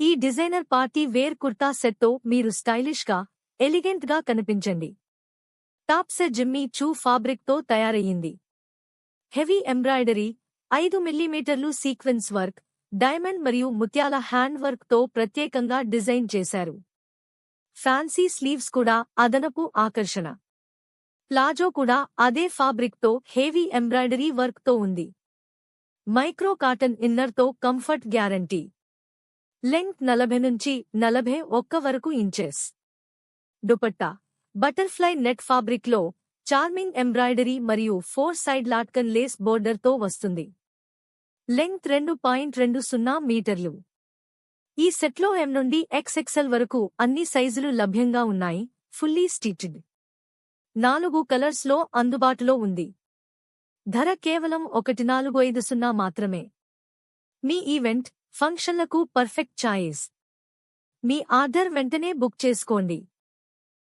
ఈ designer party wear kurta సెట్తో మీరు స్టైలిష్గా ఎలిగెంట్గా కనిపించండి. టాప్ సెట్ జిమ్మీ చూ ఫాబ్రిక్తో తయారయ్యింది. హెవీ ఎంబ్రాయిడరీ ఐదు మిల్లీమీటర్లు సీక్వెన్స్ వర్క్ డైమండ్ మరియు ముత్యాల హ్యాండ్ వర్క్తో ప్రత్యేకంగా డిజైన్ చేశారు. ఫ్యాన్సీ స్లీవ్స్ కూడా అదనపు ఆకర్షణ. ప్లాజో కూడా అదే ఫాబ్రిక్తో హెవీ ఎంబ్రాయిడరీ వర్క్తో ఉంది. మైక్రో కాటన్ ఇన్నర్తో కంఫర్ట్ గ్యారంటీ. లెంగ్త్ నలభై నుంచి నలభై ఒక్క వరకు ఇంచెస్. దుపట్టా బటర్ఫ్లై నెట్ ఫాబ్రిక్లో చార్మింగ్ ఎంబ్రాయిడరీ మరియు ఫోర్ సైడ్ లాట్కన్ లేస్ బోర్డర్తో వస్తుంది. లెంగ్త్ రెండు పాయింట్ రెండు సున్నా మీటర్లు. ఈ సెట్లో ఎం నుండి ఎక్స్ఎక్సెల్ వరకు అన్ని సైజులు లభ్యంగా ఉన్నాయి ఫుల్లీ స్టిచ్డ్. నాలుగు కలర్స్లో అందుబాటులో ఉంది. ధర కేవలం ఒకటి నాలుగు ఐదు సున్నా మాత్రమే. మీ ఈవెంట్ ఫంక్షన్లకు పర్ఫెక్ట్ చాయిస్. మీ ఆర్డర్ వెంటనే బుక్ చేసుకోండి.